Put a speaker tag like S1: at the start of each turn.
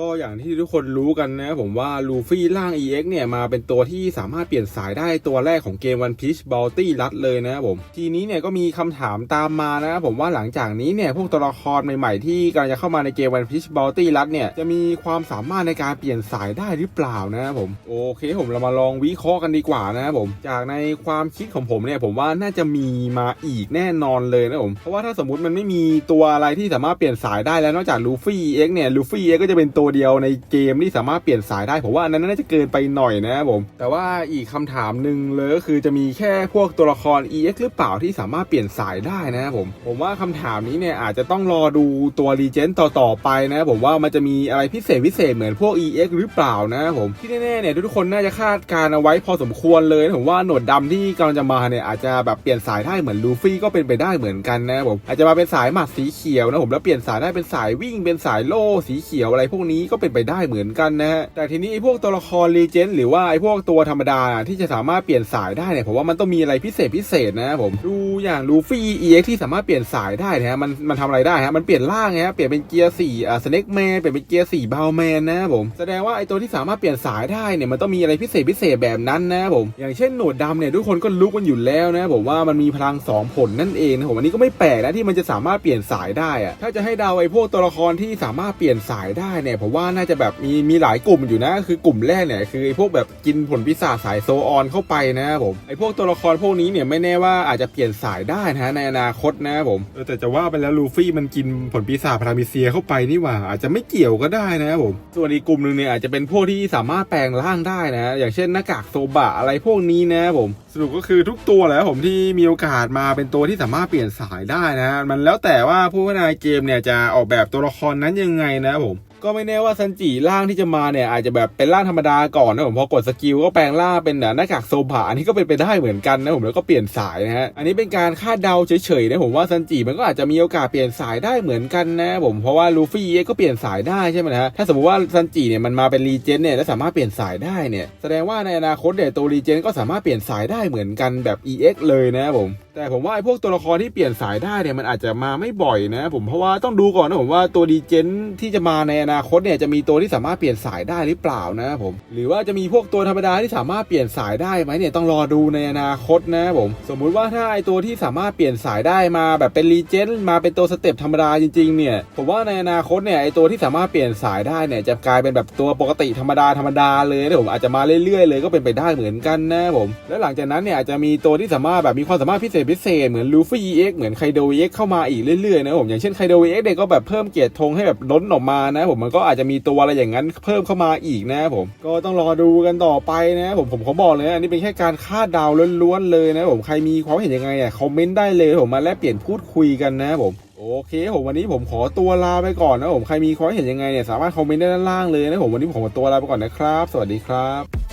S1: ก็อย่างที่ทุกคนรู้กันนะผมว่าลูฟี่ร่าง EX เนี่ยมาเป็นตัวที่สามารถเปลี่ยนสายได้ตัวแรกของเกม One Piece Bounty รัดเลยนะครับผมทีนี้เนี่ยก็มีคำถามตามมานะครับผมว่าหลังจากนี้เนี่ยพวกตัวละครใหม่ๆที่กำลังจะเข้ามาในเกม One Piece Bounty รัดเนี่ยจะมีความสามารถในการเปลี่ยนสายได้หรือเปล่านะครับผมโอเคผมเรามาลองวิเคราะห์กันดีกว่านะครับผมจากในความคิดของผมเนี่ยผมว่าน่าจะมีมาอีกแน่นอนเลยนะผมเพราะว่าถ้าสมมติมันไม่มีตัวอะไรที่สามารถเปลี่ยนสายได้แล้วนอกจากลูฟี่ EX เนี่ยลูฟี่ EX ก็จะเป็นตัววเดียวในเกมที่สามารถเปลี่ยนสายได้ผมว่าอันนั้นน่าจะเกินไปหน่อยนะครับผมแต่ว่าอีกคำถามหนึ่งเลยก็คือจะมีแค่พวกตัวละคร EX หรือเปล่าที่สามารถเปลี่ยนสายได้นะครับผมผมว่าคำถามนี้เนี่ยอาจจะต้องรอดูตัวรีเจนต์ต่อๆไปนะครับผมว่ามันจะมีอะไรพิเศษพิเศษเหมือนพวก EX หรือเปล่านะครับผมที่แน่ๆเนี่ยทุกคนน่าจะคาดการณ์เอาไว้พอสมควรเลยผมว่าหนวดดำที่กำลังจะมาเนี่ยอาจจะแบบเปลี่ยนสายได้เหมือนลูฟี่ก็เป็นไปได้เหมือนกันนะครับผมอาจจะมาเป็นสายหมัดสีเขียวนะผมแล้วเปลี่ยนสายได้เป็นสายวิ่งเป็นสายโล่สีเขียวอะไรพวกนี้ก็เป็นไปได้เหมือนกันนะฮะแต่ทีนี้ไอ้พวกตัวละครรีเจนหรือว่าไอ้พวกตัวธรรมดาที่จะสามารถเปลี่ยนสายได้เนี่ยผมว่ามันต้องมีอะไรพิเศษพิเศษนะผมดูอย่างลูฟี่ EX ที่สามารถเปลี่ยนสายได้นะฮะมันมันทำอะไรได้ฮะมันเปลี่ยนร่างไงฮะเปลี่ยนเป็นเกียร์สี่อ่าสเน็กแมนเปลี่ยนเป็นเกียร์สี่บาวแมนนะผมแสดงว่าไอ้ตัวที่สามารถเปลี่ยนสายได้เนี่ยมันต้องมีอะไรพิเศษพิเศษแบบนั้นนะผมอย่างเช่นหนวดดำเนี่ยทุกคนก็รู้กันอยู่แล้วนะผมว่ามันมีพลังสองผลนั่นเองนะผมอันนี้ก็ไม่แปลกนะที่มันจะสามารถเปลี่ยนสายได้อะถ้าจะให้ดาไอ้พวกตัวละครที่สามารถเปลี่ยนสายได้เนี่ยผมว่าน่าจะแบบมีมีหลายกลุ่มอยู่นะ คือกลุ่มแรกเนี่ยคือไอ้พวกแบบกินผลพิศาจสายโซออนเข้าไปนะครับผมไอ้พวกตัวละครพวกนี้เนี่ยไม่แน่ว่าอาจจะเปลี่ยนสายได้นะฮะในอนาคตนะครับผมเออแต่จะว่าไปแล้วลูฟี่มันกินผลปีศาจพารามิเซียเข้าไปนี่หว่า อาจจะไม่เกี่ยวก็ได้นะครับผมส่วนอีกกลุ่มหนึ่งเนี่ยอาจจะเป็นพวกที่สามารถแปลงร่างได้นะ อย่างเช่นหน้ากากโซบะอะไรพวกนี้นะครับผมสรุปก็คือทุกตัวแหละผมที่มีโอกาสมาเป็นตัวที่สามารถเปลี่ยนสายได้นะ มันแล้วแต่ว่าผู้พัฒนาเกมเนี่ยจะออกแบบตัวละครนั้นยังไงนะครับผม ก็ไม่แน่ว่าซันจิร่างที่จะมาเนี่ยอาจจะแบบเป็นร่างธรรมดาก่อนนะผมพอกดสกิลก็แปลงร่างเป็นหน้ากากโซบะอันนี้ก็เป็นไปได้เหมือนกันนะผมแล้วก็เปลี่ยนสายนะฮะอันนี้เป็นการคาดเดาเฉยๆนะผมว่าซันจิมันก็อาจจะมีโอกาสเปลี่ยนสายได้เหมือนกันนะผมเพราะว่าลูฟี่ก็เปลี่ยนสายได้ใช่ไหมนะฮะถ้าสมมติว่าซันจิเนี่ยมันมาเป็นรีเจนเนี่ยแล้วสามารถเปลี่ยนสายได้เนี่ยแสดงว่าในอนาคตเนี่ยตัวรีเจนก็สามารถเปลี่ยนสายได้เหมือนกันแบบ EX เลยนะผม แต่ผมว่าไอ้พวกตัวละครที่เปลี่ยนสายได้เนี่ยมันอาจจะมาไม่บ่อยนะ ผมเพราะว่าต้องดูก่อนนะผมว่าตัวดีเจนที่จะมาในอนาคตเนี่ยจะมีตัวที่สามารถเปลี่ยนสายได้หรือเปล่านะผมหรือว่าจะมีพวกตัวธรรมดาที่สามารถเปลี่ยนสายได้ไหมเนี่ยต้องรอดูในอนาคตนะผมสมมุติว่าถ้าไอ้ตัวที่สามารถเปลี่ยนสายได้มาแบบเป็นรีเจนมาเป็นตัวสเต็ปธรรมดาจริงๆเนี่ยผมว่าในอนาคตเนี่ยไอ้ตัวที่สามารถเปลี่ยนสายได้เนี่ยจะกลายเป็นแบบตัวปกติธรรมดาธรรมดาเลยนะผมอาจจะมาเรื่อยๆเลยก็เป็นไปได้เหมือนกันนะผมแล้วหลังจากนั้นเนี่ยอาจจะมีตัวที่สามารถแบบมีความสามารถพิเศษพิเศษเหมือนลูฟี่ EX เหมือนไคโด EX เข้ามาอีกเรื่อยๆนะผมอย่างเช่นไคโด EX เนี่ยก็แบบเพิ่มเกียรติธงให้แบบล้นออกมานะผมมันก็อาจจะมีตัวอะไรอย่างนั้นเพิ่มเข้ามาอีกนะผมก็ต้องรอดูกันต่อไปนะผมผมขาบอกเลยนะอันนี้เป็นแค่การคาดเดาล้วนๆเลยนะผมใครมีความเห็นยังไงอะคอมเมนต์ได้เลยผมมาแลกเปลี่ยนพูดคุยกันนะผมโอเคผมวันนี้ผมขอตัวลาไปก่อนนะผมใครมีความเห็นยังไงเนี่ยสามารถคอมเมนต์ได้ด้านล่างเลยนะผมวันนี้ผมขอตัวลาไปก่อนนะครับ สวัสดีครับ